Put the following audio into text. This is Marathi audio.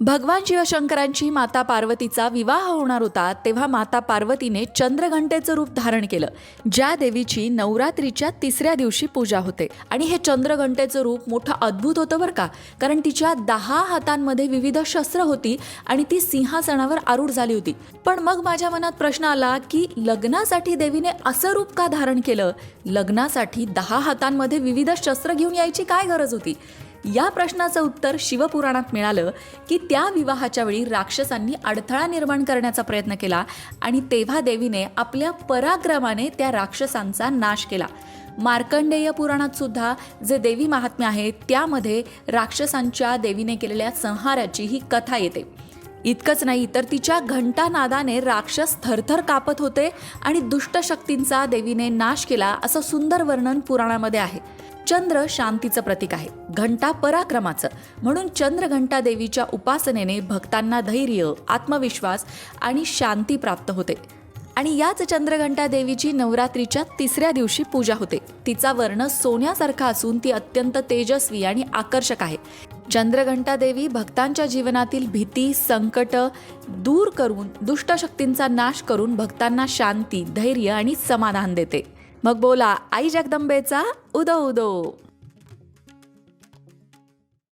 भगवान शिवशंकरांची माता पार्वतीचा विवाह होणार होता तेव्हा माता पार्वतीने चंद्रघंटेचं रूप धारण केलं ज्या देवीची नवरात्रीच्या तिसऱ्या दिवशी पूजा होते. आणि हे चंद्रघंटेचं रूप मोठं अद्भुत होतं बरं का कारण तिच्या दहा हातांमध्ये विविध शस्त्र होती आणि ती सिंहासनावर आरूढ झाली होती. पण मग माझ्या मनात प्रश्न आला की लग्नासाठी देवीने असं रूप का धारण केलं? लग्नासाठी दहा हातांमध्ये विविध शस्त्र घेऊन यायची काय गरज होती? या प्रश्नाचं उत्तर शिवपुराणात मिळालं की त्या विवाहाच्या वेळी राक्षसांनी अडथळा निर्माण करण्याचा प्रयत्न केला आणि तेव्हा देवीने आपल्या पराक्रमाने त्या राक्षसांचा नाश केला. मार्कंडेय पुराणात सुद्धा जे देवी महात्म्य आहे त्यामध्ये राक्षसांच्या देवीने केलेल्या संहाराची ही कथा येते. इतकंच नाही तर तिच्या घंटानादाने राक्षस थरथर कापत होते आणि दुष्ट शक्तींचा देवीने नाश केला असं सुंदर वर्णन पुराणामध्ये आहे. चंद्र शांतीचं प्रतीक आहे. घंटा पराक्रमाचं. म्हणून चंद्रघंटा देवीच्या उपासनेने भक्तांना धैर्य आत्मविश्वास आणि शांती प्राप्त होते. आणि याच चंद्रघंटा देवीची नवरात्रीच्या तिसऱ्या दिवशी पूजा होते. तिचा वर्ण सोन्यासारखा असून ती अत्यंत तेजस्वी आणि आकर्षक आहे. चंद्रघंटा देवी भक्तांच्या जीवनातील भीती संकट दूर करून दुष्टशक्तींचा नाश करून भक्तांना शांती धैर्य आणि समाधान देते. मग बोला आई जगदंबेचा उदो उदो.